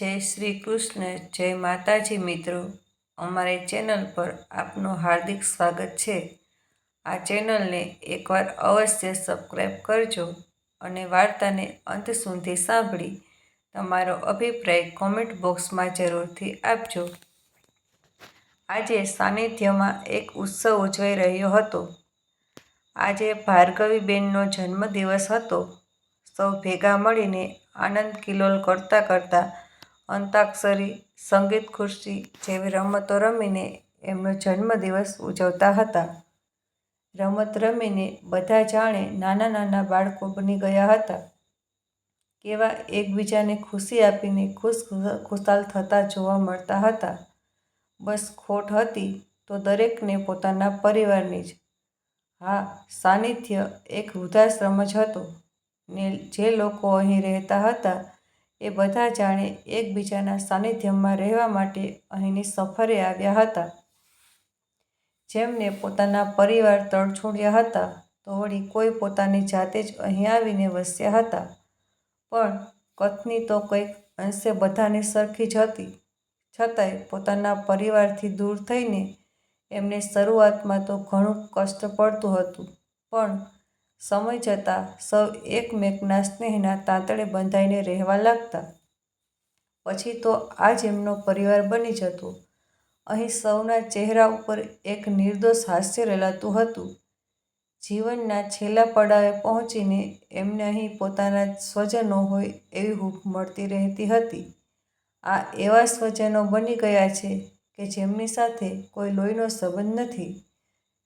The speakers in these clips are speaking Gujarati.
જય શ્રી કૃષ્ણ, જય માતાજી મિત્રો. અમારી ચેનલ પર આપનું હાર્દિક સ્વાગત છે. આ ચેનલને એકવાર અવશ્ય સબસ્ક્રાઈબ કરજો અને વાર્તાને અંત સુધી સાંભળી તમારો અભિપ્રાય કોમેન્ટ બોક્સમાં જરૂરથી આપજો. આજે સાનિધ્યમાં એક ઉત્સવ ઉજવાઈ રહ્યો હતો. આજે ભાર્ગવીબેનનો જન્મદિવસ હતો. સૌ ભેગા મળીને આનંદ કિલોલ કરતાં કરતાં અંતાક્ષરી, સંગીત ખુરશી જેવી રમતો રમીને એમનો જન્મદિવસ ઉજવતા હતા. રમત રમીને બધા જાણે નાના નાના બાળકો બની ગયા હતા. કેવા એકબીજાને ખુશી આપીને ખુશ ખુશાલ થતા જોવા મળતા હતા. બસ ખોટ હતી તો દરેકને પોતાના પરિવારની જ. હા, સાનિધ્ય એક વૃદ્ધાશ્રમ જ હતો ને જે લોકો અહીં રહેતા હતા એ બધા જાણે એકબીજાના સાનિધ્યમાં રહેવા માટે અહીંની સફરે આવ્યા હતા. જેમને પોતાના પરિવાર તડછોડ્યા હતા, તો વળી કોઈ પોતાની જાતે જ અહીં આવીને વસ્યા હતા. પણ કથની તો કંઈક અંશે બધાની સરખી જ હતી. છતાંય પોતાના પરિવારથી દૂર થઈને એમને શરૂઆતમાં તો ઘણું કષ્ટ પડતું હતું. પણ સમય જતાં સૌ એકમેકના સ્નેહના તાંતળે બંધાઈને રહેવા લાગતા. પછી તો આ જ એમનો પરિવાર બની જતો. અહીં સૌના ચહેરા ઉપર એક નિર્દોષ હાસ્ય રેલાતું હતું. જીવનના છેલ્લા પડાવે પહોંચીને એમને અહીં પોતાના સ્વજનો હોય એવી હૂફ મળતી રહેતી હતી. આ એવા સ્વજનો બની ગયા છે કે જેમની સાથે કોઈ લોહીનો સંબંધ નથી.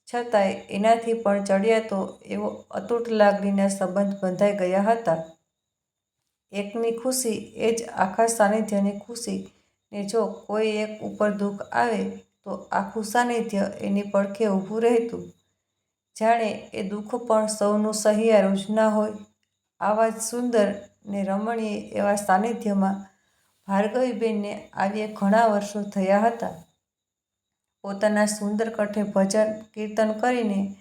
છતાંય એનાથી પણ ચડિયાતો એવો અતૂટ લાગણીના સંબંધ બંધાઈ ગયા હતા. એકની ખુશી એ જ આખા સાનિધ્યની ખુશી ને જો કોઈ એક ઉપર દુઃખ આવે તો આખું સાનિધ્ય એની પડખે ઊભું રહેતું. જાણે એ દુઃખ પણ સૌનું સહિયારું જ ના હોય. આવા જ સુંદર ને રમણીય એવા સાનિધ્યમાં ભાર્ગવીબેનને આવ્યે ઘણા વર્ષો થયા હતા. પોતાના સુંદર કંઠે ભજન, કીર્તન કરીને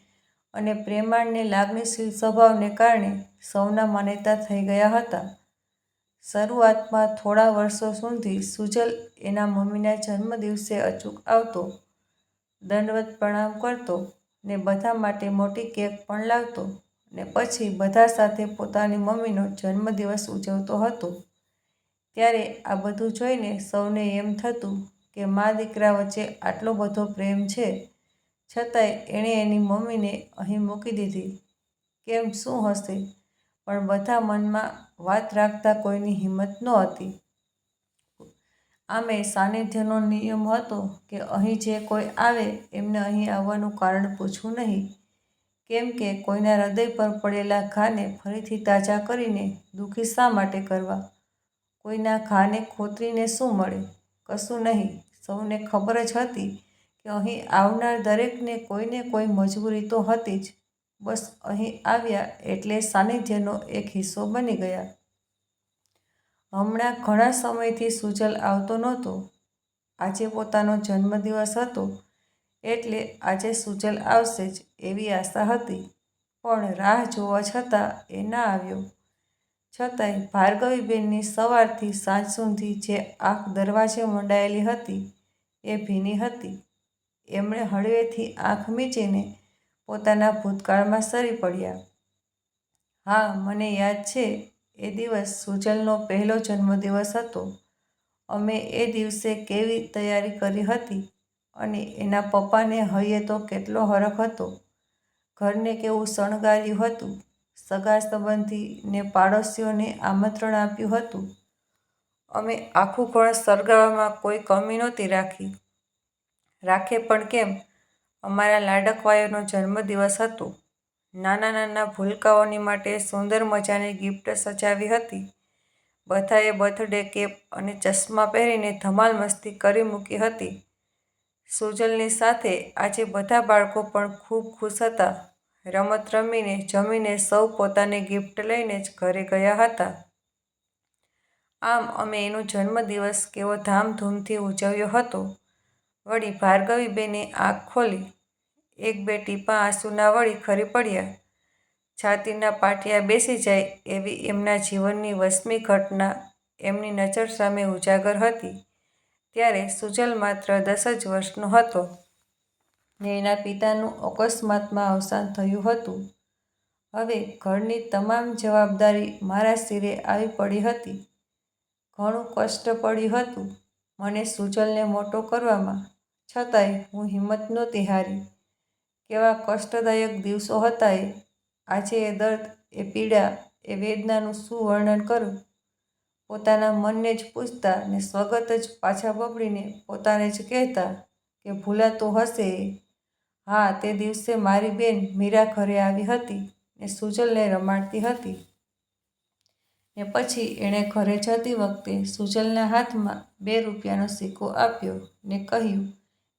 અને પ્રેમાળને લાગણીશીલ સ્વભાવને કારણે સૌના માન્યતા થઈ ગયા હતા. શરૂઆતમાં થોડા વર્ષો સુધી સુજલ એના મમ્મીના જન્મદિવસે અચૂક આવતો દંડવત પ્રણામ કરતો ને બધા માટે મોટી કેક પણ લાવતો ને પછી બધા સાથે પોતાની મમ્મીનો જન્મદિવસ ઉજવતો હતો. ત્યારે આ બધું જોઈને સૌને એમ થતું કે મા દીકરા વચ્ચે આટલો બધો પ્રેમ છે? છતાંય એણે એની મમ્મીને અહીં મૂકી દીધી. કેમ, શું હશે? પણ બધા મનમાં વાત રાખતા કોઈની હિંમત નહોતી આમે સાનિધ્યનો નિયમ હતો કે અહીં જે કોઈ આવે એમને અહીં આવવાનું કારણ પૂછવું નહીં. કેમ કે કોઈના હૃદય પર પડેલા ઘાને ફરીથી તાજા કરીને દુઃખી શા માટે કરવા? કોઈના ઘાને ખોતરીને શું મળે? કશું નહીં. સૌને ખબર જ હતી કે અહીં આવનાર દરેકને કોઈને કોઈ મજબૂરી તો હતી જ. બસ અહીં આવ્યા એટલે સાનિધ્યનો એક હિસ્સો બની ગયા. હમણાં ઘણા સમયથી સુજલ આવતો નહોતો. આજે પોતાનો જન્મદિવસ હતો એટલે આજે સુજલ આવશે જ એવી આશા હતી. પણ રાહ જોવા છતાં એ ના આવ્યો. છતાંય ભાર્ગવીબેનની સવારથી સાંજ સુધી જે આંખ દરવાજે મંડાયેલી હતી, એ ભીની હતી. એમણે હળવેથી આંખ મીચીને પોતાના ભૂતકાળમાં સરી પડ્યા. હા, મને યાદ છે, એ દિવસ સુજલનો પહેલો જન્મદિવસ હતો. અમે એ દિવસે કેવી તૈયારી કરી હતી અને એના પપ્પાને હૈયે તો કેટલો હરખ હતો. ઘરને કેવું શણગાર્યું હતું. સગા સંબંધીને પાડોશીઓને આમંત્રણ આપ્યું હતું. અમે આખું ઘર સળગાવવામાં કોઈ કમી નહોતી રાખી. રાખે પણ કેમ? અમારા લાડકવાયોનો જન્મદિવસ હતો. નાના નાના ભૂલકાઓની માટે સુંદર મજાની ગિફ્ટ સજાવી હતી. બધાએ બર્થડે કેપ અને ચશ્મા પહેરીને ધમાલ મસ્તી કરી મૂકી હતી. સુજલની સાથે આજે બધા બાળકો પણ ખૂબ ખુશ હતા. રમત રમીને જમીને સૌ પોતાની ગિફ્ટ લઈને જ ઘરે ગયા હતા. આમ અમે એનો જન્મદિવસ કેવો ધામધૂમથી ઉજવ્યો હતો. વળી ભાર્ગવીબેને આંખ ખોલી. એક બે ટીપાં આંસુના વળી ખરી પડ્યા. છાતીના પાટિયા બેસી જાય એવી એમના જીવનની વસમી ઘટના એમની નજર સામે ઉજાગર હતી. ત્યારે સુજલ માત્ર દસ જ વર્ષનો હતો. ને એના પિતાનું અકસ્માતમાં અવસાન થયું હતું. હવે ઘરની તમામ જવાબદારી મારા સિરે આવી પડી હતી. ઘણું કષ્ટ પડ્યું હતું મને સુજલને મોટો કરવામાં. છતાંય હું હિંમત નહોતી હારી. કેવા કષ્ટદાયક દિવસો હતા એ. આજે એ દર્દ, એ પીડા, એ વેદનાનું શું વર્ણન કરું? પોતાના મનને જ પૂછતા ને સ્વગત જ પાછા બબડીને પોતાને જ કહેતા કે ભૂલાતું હશે હા, તે દિવસે મારી બેન મીરા ઘરે આવી હતી ને સુજલને રમાડતી હતી. ને પછી એણે ઘરે જતી વખતે સુજલના હાથમાં બે રૂપિયાનો સિક્કો આપ્યો ને કહ્યું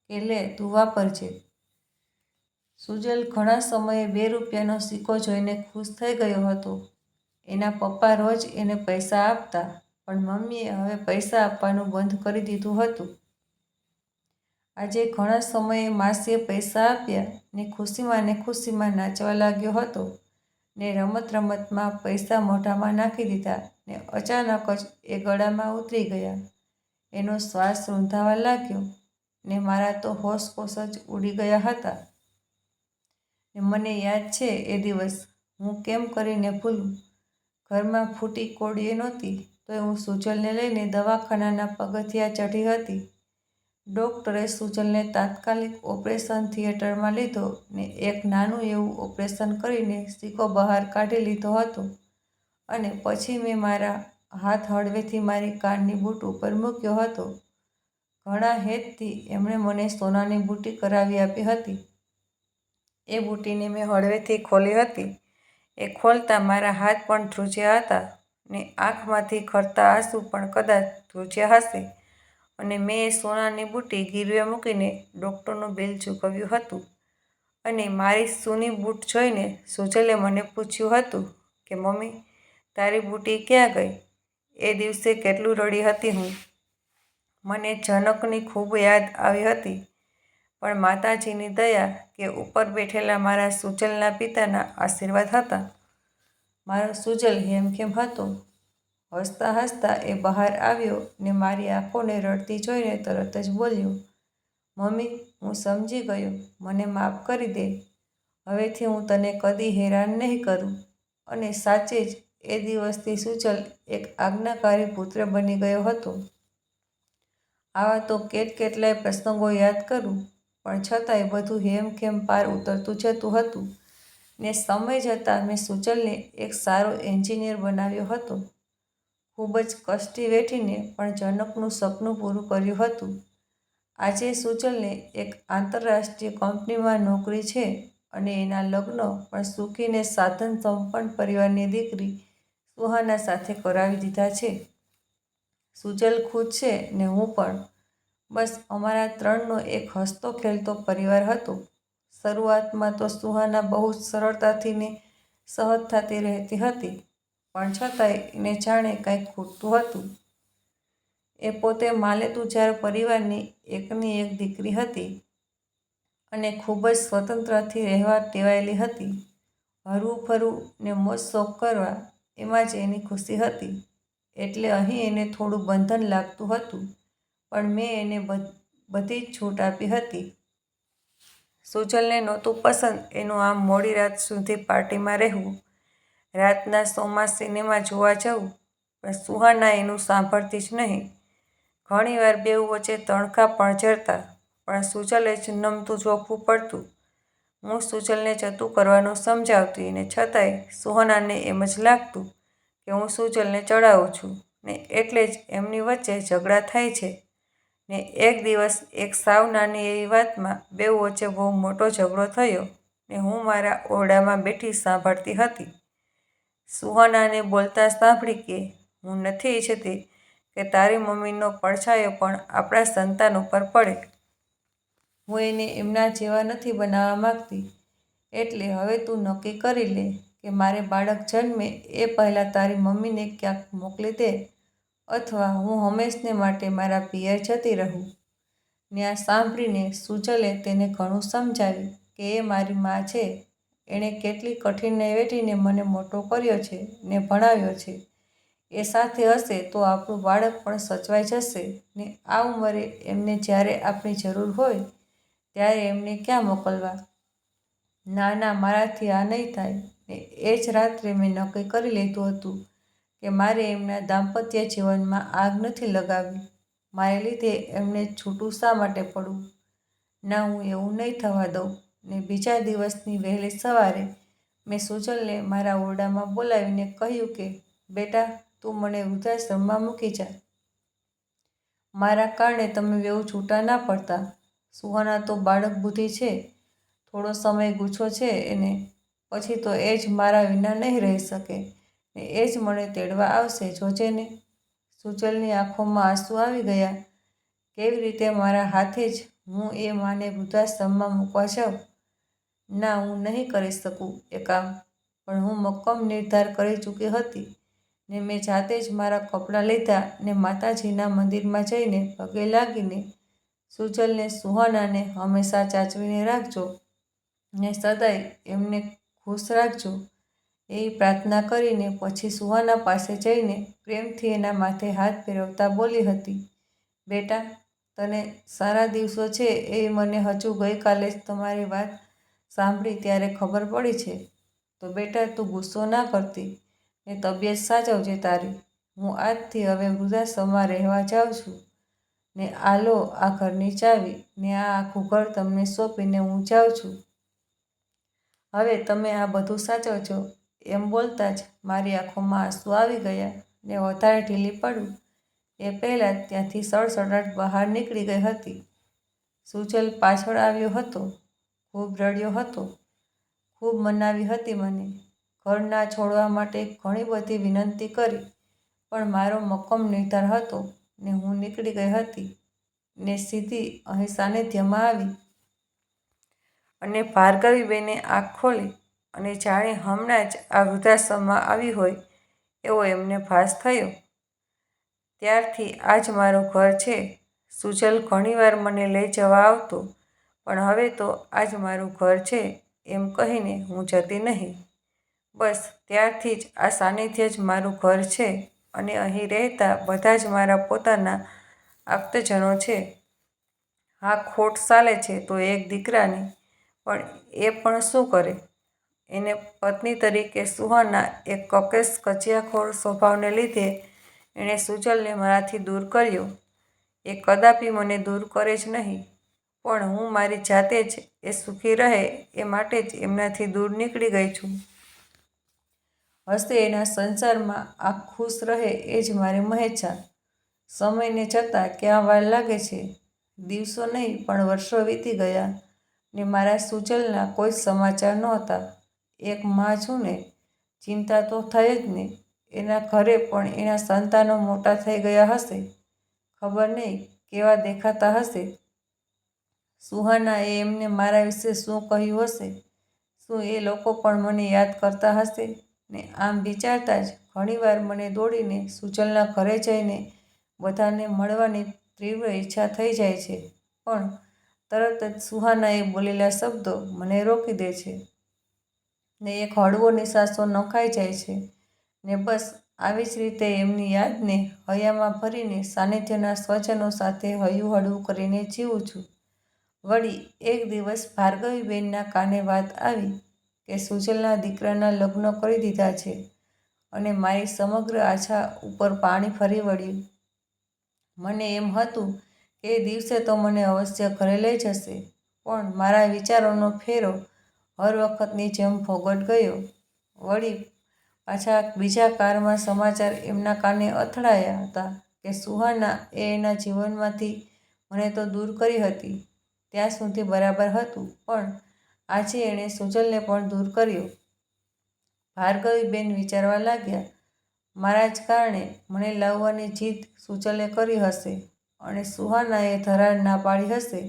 કે, લે, તું વાપરજે સુજલ ઘણા સમયે બે રૂપિયાનો સિક્કો જોઈને ખુશ થઈ ગયો હતો. એના પપ્પા રોજ એને પૈસા આપતા, પણ મમ્મીએ હવે પૈસા આપવાનું બંધ કરી દીધું હતું. આજે ઘણા સમયે માસીએ પૈસા આપ્યા ને ખુશીમાં ને ખુશીમાં નાચવા લાગ્યો હતો ને રમત રમતમાં પૈસા મોઢામાં નાખી દીધા ને અચાનક જ એ ગળામાં ઉતરી ગયા. એનો શ્વાસ રૂંધાવા લાગ્યો ને મારા તો હોશ પોશ જ ઉડી ગયા હતા. ને મને યાદ છે એ દિવસ, હું કેમ કરીને ભૂલું? ઘરમાં ફૂટી કોડીએ નહોતી તો હું સુજલને લઈને દવાખાનાના પગથિયા ચઢી હતી. ડૉક્ટરે સુજલને તાત્કાલિક ઓપરેશન થિયેટરમાં લીધો ને એક નાનું એવું ઓપરેશન કરીને સિક્કો બહાર કાઢી લીધો હતો. અને પછી મેં મારા હાથ હળવેથી મારી કાનની બૂટ ઉપર મૂક્યો હતો. ઘણા હેતથી એમણે મને સોનાની બુટ્ટી કરાવી આપી હતી. એ બુટ્ટીને મેં હળવેથી ખોલી હતી. એ ખોલતા મારા હાથ પણ ધ્રુજ્યા હતા ને આંખમાંથી ખરતા આંસુ પણ કદાચ ધ્રુજ્યા હશે. અને મેં સોનાની બુટ્ટી ગીરવે મૂકીને ડૉક્ટરનું બિલ ચૂકવ્યું હતું. અને મારી સૂની બૂટ જોઈને સુજલે મને પૂછ્યું હતું કે, મમ્મી, તારી બુટ્ટી ક્યાં ગઈ? એ દિવસે કેટલું રડી હતી હું. મને જનકની ખૂબ યાદ આવી હતી, પણ માતાજીની દયા કે ઉપર બેઠેલા મારા સુજલના પિતાના આશીર્વાદ હતા. મારો સુજલ હેમખેમ હતો. હસતા હસતા એ બહાર આવ્યો ને મારી આંખોને રડતી જોઈને તરત જ બોલ્યો, મમ્મી, હું સમજી ગયો. મને માફ કરી દે. હવેથી હું તને કદી હેરાન નહીં કરું. અને સાચે જ એ દિવસથી સુચલ એક આજ્ઞાકારી પુત્ર બની ગયો હતો. આવા તો કેટ કેટલાય પ્રસંગો યાદ કરું, પણ છતાંય બધું હેમખેમ પાર ઉતરતું જતું હતું ને સમય જતાં મેં સુચલને એક સારો એન્જિનિયર બનાવ્યો હતો. ખૂબ જ કષ્ટી વેઠીને પણ જનકનું સપનું પૂરું કર્યું હતું. આજે સુજલને એક આંતરરાષ્ટ્રીય કંપનીમાં નોકરી છે અને એના લગ્ન પણ સુખીને સાધન સંપન્ન પરિવારની દીકરી સુહાના સાથે કરાવી દીધા છે. સુજલ ખુદ છે ને હું પણ. બસ અમારા ત્રણનો એક હસતો ખેલતો પરિવાર હતો. શરૂઆતમાં તો સુહાના બહુ સરળતાથી ને સહજતાથી રહેતી હતી. પણ છતાંય એને જાણે કંઈક ખૂટતું હતું. એ પોતે માલેતુજાર પરિવારની એકની એક દીકરી હતી અને ખૂબ જ સ્વતંત્રથી રહેવા ટેવાયેલી હતી હરવું ફરવું ને મોજ શોખ કરવા એમાં જ એની ખુશી હતી. એટલે અહીં એને થોડું બંધન લાગતું હતું, પણ મેં એને બધી જ છૂટ આપી હતી. સુજલને નહોતું પસંદ એનું આમ મોડી રાત સુધી પાર્ટીમાં રહેવું. રાતના શોમાં સિનેમા જોવા જવું પણ સુહાના એનું સાંભળતી જ નહીં. ઘણીવાર બેઉ વચ્ચે તણખા પણ ઝરતા, પણ સુજલે જ નમતું જોખવું પડતું. હું સુજલને જતું કરવાનું સમજાવતી ને છતાંય સુહાનાને એમ જ લાગતું કે હું સુજલને ચડાવું છું ને એટલે જ એમની વચ્ચે ઝઘડા થાય છે. ને એક દિવસ એક સાવ નાની એવી વાતમાં બેઉ વચ્ચે બહુ મોટો ઝઘડો થયો ને હું મારા ઓરડામાં બેઠી સાંભળતી હતી. સુહાનાને બોલતા સાંભળી કે, હું નથી ઈચ્છતી કે તારી મમ્મીનો પડછાયો પણ આપણા સંતાન ઉપર પડે. હું એને એમના જેવા નથી બનાવવા માગતી. એટલે હવે તું નક્કી કરી લે કે મારે બાળક જન્મે એ પહેલાં તારી મમ્મીને ક્યાંક મોકલી દે અથવા હું હંમેશને માટે મારા પિયર જતી રહું. આ સાંભળીને સુજલે તેને ઘણું સમજાવ્યું કે એ મારી મા છે. એણે કેટલી કઠિન વેઠીને મને મોટો કર્યો છે ને ભણાવ્યો છે. એ સાથે હશે તો આપણું બાળક પણ સચવાઈ જશે ને આ ઉંમરે એમને જ્યારે આપણી જરૂર હોય ત્યારે એમને ક્યાં મોકલવા? ના ના મારાથી આ નહીં થાય ને એ જ રાત્રે મેં નક્કી કરી લીધું હતું કે મારે એમના દાંપત્ય જીવનમાં આગ નથી લગાવવી. મારે લીધે એમને છૂટું શા માટે પડવું? ના, હું એવું નહીં થવા દઉં. ને બીજા દિવસની વહેલી સવારે મેં સુજલને મારા ઓરડામાં બોલાવીને કહ્યું કે, બેટા, તું મને વૃદ્ધાશ્રમમાં મૂકી જા. મારા કારણે તમે વેવ છૂટા ના પડતા. સુહાના તો બાળક બુદ્ધિ છે. થોડો સમય ગુચ્છો છે એને. પછી તો એ જ મારા વિના નહીં રહી શકે ને એ જ મને તેડવા આવશે જોજે ને. સુજલની આંખોમાં આંસુ આવી ગયા. કેવી રીતે મારા હાથે જ હું એ માને વૃદ્ધાશ્રમમાં મૂકવા જાઉં? ના, હું નહીં કરી શકું એ કામ. પણ હું મક્કમ નિર્ધાર કરી ચૂકી હતી ને મેં જાતે જ મારા કપડાં લીધા ને માતાજીના મંદિરમાં જઈને પગે લાગીને સુજલને સુહાનાને હંમેશા ચાચવીને રાખજો ને સદાય એમને ખુશ રાખજો. એવી પ્રાર્થના કરીને પછી સુહાના પાસે જઈને પ્રેમથી એના માથે હાથ ફેરવતા બોલી હતી, બેટા, તને સારા દિવસો છે એ મને હજુ ગઈકાલે જ તમારી વાત સાંભળી ત્યારે ખબર પડી છે. તો બેટા, તું ગુસ્સો ના કરતી. ને તબિયત સાચવજે તારી. હું આજથી હવે વૃદ્ધાશ્રમમાં રહેવા જાઉં છું. ને આ લો આ ઘરની ચાવી. ને આ આખું ઘર તમને સોંપીને હું જાઉં છું. હવે તમે આ બધું સાચવજો. એમ બોલતા જ મારી આંખોમાં આંસુ આવી ગયા ને વધારે ઢીલી પડું. એ પહેલાં ત્યાંથી સડસડાટ બહાર નીકળી ગઈ હતી. સુજલ પાછળ આવ્યો હતો. ખૂબ રડ્યો હતો. ખૂબ મનાવી હતી મને. ઘર ના છોડવા માટે ઘણી બધી વિનંતી કરી, પણ મારો મક્કમ નિર્ધાર હતો ને હું નીકળી ગઈ હતી ને સીધી અહીં સાનિધ્યમાં આવી અને ભાર્ગવીબેને આંખ ખોલી અને જાણે હમણાં જ આ વૃદ્ધાશ્રમમાં આવી હોય એવો એમને ભાસ થયો. ત્યારથી આ જ મારું ઘર છે. સુજલ ઘણીવાર મને લઈ જવા આવતો પણ હવે તો આ જ મારું ઘર છે એમ કહીને હું જતી નહીં. બસ ત્યારથી જ આ સાનિધ્ય જ મારું ઘર છે અને અહીં રહેતા બધા જ મારા પોતાના આપ્તજનો છે. હા, ખોટ ચાલે છે તો એક દીકરાની, પણ એ પણ શું કરે? એને પત્ની તરીકે સુહાના એક કકેશ કચિયાખોર સ્વભાવને લીધે એણે સુજલને મારાથી દૂર કર્યો. એ કદાપી મને દૂર કરે જ નહીં. પણ હું મારી જાતે જ એ સુખી રહે એ માટે જ એમનાથી દૂર નીકળી ગઈ છું. હશે એના સંસારમાં આ ખુશ રહે એ જ મારી મહેચ્છા. સમયને જતાં ક્યાં વાર લાગે છે? દિવસો નહીં, પણ વર્ષો વીતી ગયા ને મારા સૂચલના કોઈ સમાચાર નહોતા. એક માં છું ને, ચિંતા તો થઈ જ ને. એના ઘરે પણ એના સંતાનો મોટા થઈ ગયા હશે. ખબર નહીં કેવા દેખાતા હશે. સુહાના એ એમને મારા વિશે શું કહ્યું હશે? શું એ લોકો પણ મને યાદ કરતા હશે? ને આમ વિચારતા જ ઘણીવાર મને દોડીને સુજલના ઘરે જઈને બધાને મળવાની તીવ્ર ઈચ્છા થઈ જાય છે. પણ તરત જ સુહાનાએ બોલેલા શબ્દો મને રોકી દે છે. ને એક હળવો નિશાસો નખાઈ જાય છે. ને બસ આવી જ રીતે એમની યાદને હૈયામાં ભરીને સાનિધ્યના સ્વજનો સાથે હયું હળવું કરીને જીવું છું. વળી એક દિવસ ભાર્ગવીબેનના કાને વાત આવી કે સુજલના દીકરાના લગ્ન કરી દીધા છે અને મારી સમગ્ર આછા ઉપર પાણી ફરી વળ્યું. મને એમ હતું કે દિવસે તો મને અવશ્ય ઘરે લઈ જશે, પણ મારા વિચારોનો ફેરો હર વખતની જેમ ફોગટ ગયો. વળી પાછા બીજા કારમાં સમાચાર એમના કાને અથડાયા હતા કે સુહાના એ એના જીવનમાંથી મને તો દૂર કરી હતી. ત્યાં સુધી બરાબર હતું, પણ આજે એણે સુજલને પણ દૂર કર્યો. ભાર્ગવીબેન વિચારવા લાગ્યા, મારા જ કારણે મને લાવવાની જીદ સુજલે કરી હશે અને સુહાનાએ ધરાર ના પાડી હશે.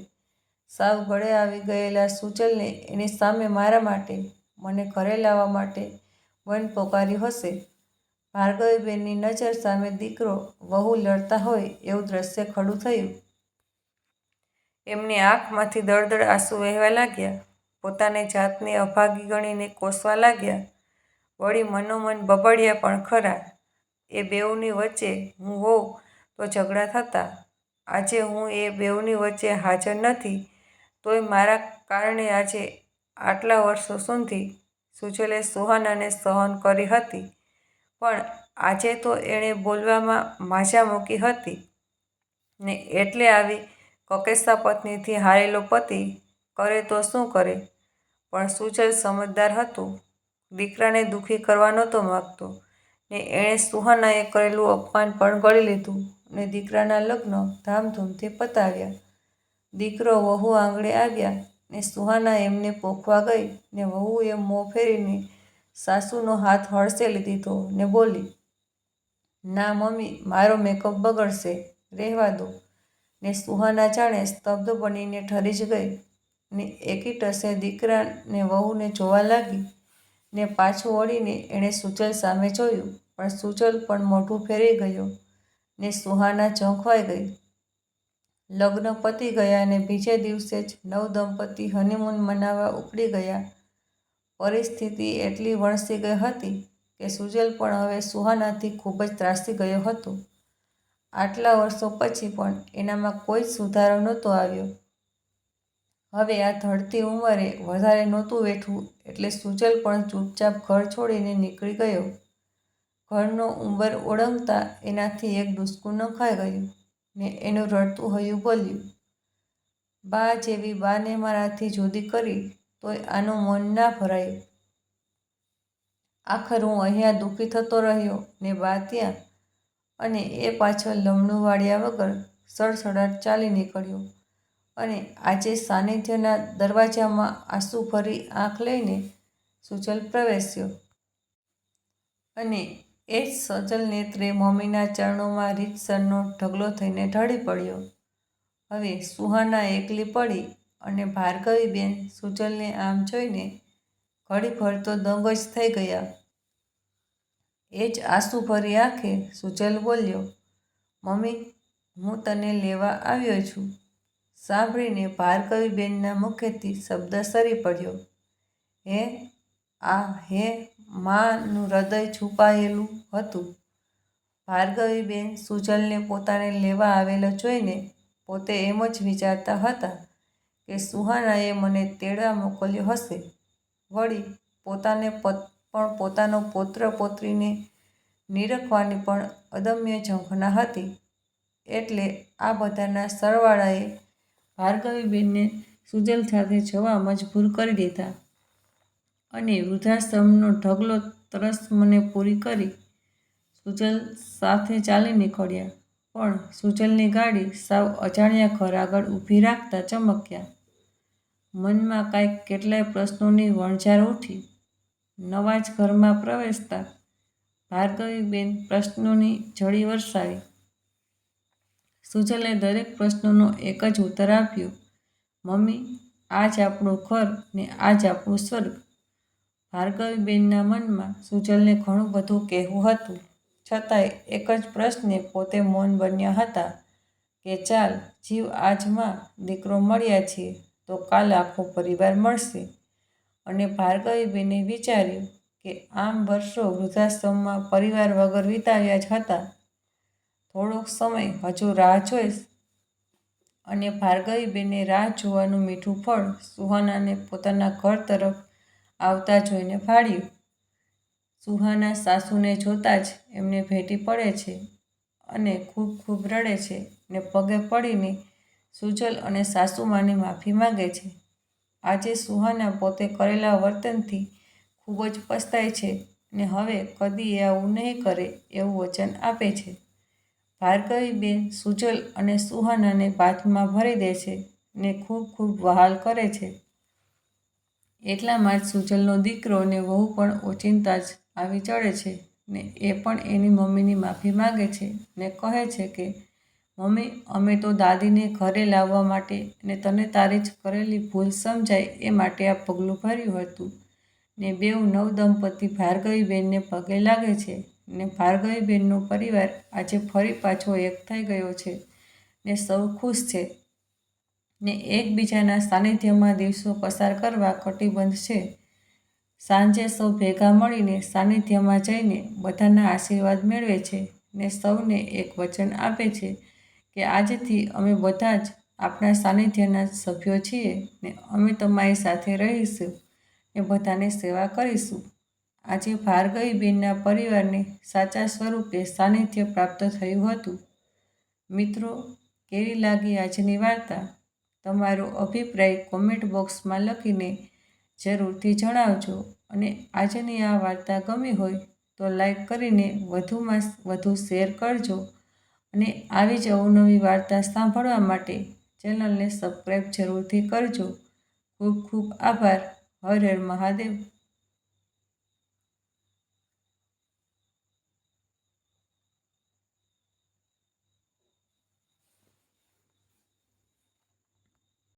સાવ ગળે આવી ગયેલા સુજલને એની સામે મારા માટે, મને ઘરે લાવવા માટે વન પોકાર્યું હશે. ભાર્ગવીબેનની નજર સામે દીકરો વહુ લડતા હોય એવું દ્રશ્ય ખડું થયું. એમની આંખમાંથી દળદળ આંસુ વહેવા લાગ્યા. પોતાને જાતને અભાગી ગણીને કોસવા લાગ્યા. વળી મનોમન બબડ્યા પણ ખરા. એ બેઉની વચ્ચે હું હોઉં તો ઝઘડા થતા. આજે હું એ બેઉની વચ્ચે હાજર નથી, તોય મારા કારણે આજે આટલા વર્ષો સુધી સુજલે સુહાનાને સહન કરી હતી. પણ આજે તો એણે બોલવામાં માજા મૂકી હતી ને એટલે આવી કકેસા પત્નીથી હારેલો પતિ કરે તો શું કરે? પણ સુજલ સમજદાર હતું. દીકરાને દુઃખી કરવા નહોતો માગતો. ને એણે સુહાનાએ કરેલું અપમાન પણ ગળી લીધું ને દીકરાના લગ્ન ધામધૂમથી પતાવ્યા. દીકરો વહુ આંગળે આવ્યા ને સુહાના એમને પોખવા ગઈ ને વહુએ મોં ફેરીને સાસુનો હાથ હળસેલી દીધો ને બોલી, ના મમ્મી, મારો મેકઅપ બગડશે. રહેવા દો. ને સુહાના જાણે સ્તબ્ધ બનીને ઠરી જ ગઈ ને એકી ટસે દીકરાને વહુને જોવા લાગી ને પાછું વળીને એણે સુજલ સામે જોયું, પણ સુજલ પણ મોઢું ફેરી ગયો ને સુહાના ઝંખવાઈ ગઈ. લગ્ન પતી ગયા અને બીજે દિવસે જ નવ દંપતી હનીમૂન મનાવવા ઉપડી ગયા. પરિસ્થિતિ એટલી વણસી ગઈ હતી કે સુજલ પણ હવે સુહાનાથી ખૂબ જ ત્રાસી ગયો હતો. આટલા વર્ષો પછી પણ એનામાં કોઈ સુધારો નહોતો આવ્યો. હવે આ ધડતી ઉંમરે વધારે નહોતું વેઠવું એટલે સુજલ પણ ચૂપચાપ ઘર છોડીને નીકળી ગયો. ઘરનો ઉંબર ઓળંગતા એનાથી એક ડુસકું નખાઈ ગયું. ને એનું રડતું હૈયું બોલ્યું, બા જેવી બાને મારાથી જુદી કરી તોય આનું મન ના ભરાયું. આખર હું અહીંયા દુઃખી થતો રહ્યો ને બા ત્યાં અને એ પાછળ લમણું વાળ્યા વગર સડસડાટ ચાલી નીકળ્યો. અને આજે સાનિધ્યના દરવાજામાં આંસુ ભરી આંખ લઈને સુજલ પ્રવેશ્યો. અને એ જ સજલ નેત્રે મમ્મીના ચરણોમાં રીતસરનો ઢગલો થઈને ઢળી પડ્યો. હવે સુહાના એકલી પડી અને ભાર્ગવીબેન સુજલને આમ જોઈને ઘડીભર તો દંગ જ થઈ ગયા. એ જ આંસુ ભરી આંખે સુજલ બોલ્યો, મમ્મી, હું તને લેવા આવ્યો છું. સાંભળીને ભાર્ગવીબેનના મુખેથી શબ્દ સરી પડ્યો, હે, આ હે માનું હૃદય છુપાયેલું હતું. ભાર્ગવીબેન સુજલને પોતાને લેવા આવેલો જોઈને પોતે એમ જ વિચારતા હતા કે સુહાનાએ મને તેડવા મોકલ્યો હશે. વળી પોતાને પણ પોતાનો પોત્ર પોત્રીને નિરખવાની પણ અદમ્ય ઝંખના હતી. એટલે આ બધાના સરવાળાએ ભાર્ગવીબેનને સુજલ સાથે જવા મજબૂર કરી દીધા અને વૃદ્ધાશ્રમનો ઢગલો તરસ મને પૂરી કરી સુજલ સાથે ચાલી નીકળ્યા. પણ સુજલની ગાડી સાવ અજાણ્યા ઘર આગળ ઊભી રાખતા ચમક્યા. મનમાં કાંઈક કેટલાય પ્રશ્નોની વણઝાર ઉઠી. નવા જ ઘરમાં પ્રવેશતા ભાર્ગવીબેન પ્રશ્નોની જડી વરસાવી. સુજલે દરેક પ્રશ્નોનો એક જ ઉત્તર આપ્યો, મમ્મી આ જ આપણું ઘર ને આ જ આપણું સ્વર્ગ. ભાર્ગવીબેનના મનમાં સુજલને ઘણું બધું કહેવું હતું. છતાંય એક જ પ્રશ્ને પોતે મૌન બન્યા હતા કે, ચાલ, જીવ આજમાં દીકરો મળ્યા છીએ તો કાલ આખો પરિવાર મળશે. અને ભાર્ગવીબેને વિચાર્યું કે આમ વર્ષો વૃદ્ધાશ્રમમાં પરિવાર વગર વિતાવ્યા જ હતા. થોડોક સમય હજુ રાહ જોઈશ અને ભાર્ગવીબેને રાહ જોવાનું મીઠું ફળ સુહાનાને પોતાના ઘર તરફ આવતા જોઈને ફાળ્યું. સુહાના સાસુને જોતાં જ એમને ભેટી પડે છે અને ખૂબ ખૂબ રડે છે ને પગે પડીને સુજલ અને સાસુમાની માફી માગે છે. આજે સુહાના પોતે કરેલા વર્તનથી ખૂબ જ પસ્તાય છે ને હવે કદી એ આવું નહીં કરે એવું વચન આપે છે. ભાર્ગવીબેન સુજલ અને સુહાનાને બાથમાં ભરી દે છે ને ખૂબ ખૂબ વહાલ કરે છે. એટલામાં જ સુજલનો દીકરો ને વહુ પણ ઓચિંતા જ આવી ચડે છે ને એ પણ એની મમ્મીની માફી માગે છે ને કહે છે કે મમ્મી, અમે તો દાદીને ઘરે લાવવા માટે ને તને તારી જ કરેલી ભૂલ સમજાય એ માટે આ પગલું ભર્યું હતું. ને બેઉ નવદંપતી ભાર્ગવીબેનને પગે લાગે છે ને ભાર્ગવીબેનનો પરિવાર આજે ફરી પાછો એક થઈ ગયો છે ને સૌ ખુશ છે. ને એકબીજાના સાનિધ્યમાં દિવસો પસાર કરવા કટિબંધ છે. સાંજે સૌ ભેગા મળીને સાનિધ્યમાં જઈને બધાના આશીર્વાદ મેળવે છે ને સૌને એક વચન આપે છે કે આજથી અમે બધા જ આપણા સાનિધ્યના સભ્યો છીએ ને અમે તમારી સાથે રહીશું ને બધાને સેવા કરીશું. આજે ભાર્ગવીબેનના પરિવારને સાચા સ્વરૂપે સાનિધ્ય પ્રાપ્ત થયું હતું. મિત્રો, કેવી લાગી આજની વાર્તા? તમારો અભિપ્રાય કોમેન્ટ બોક્સમાં લખીને જરૂરથી જણાવજો અને આજની આ વાર્તા ગમી હોય તો લાઈક કરીને વધુમાં વધુ શેર કરજો. અને આવી જ અવનવી વાર્તા સાંભળવા માટે ચેનલને સબસ્ક્રાઈબ જરૂરથી કરજો. ખૂબ ખૂબ આભાર. હર હર મહાદેવ.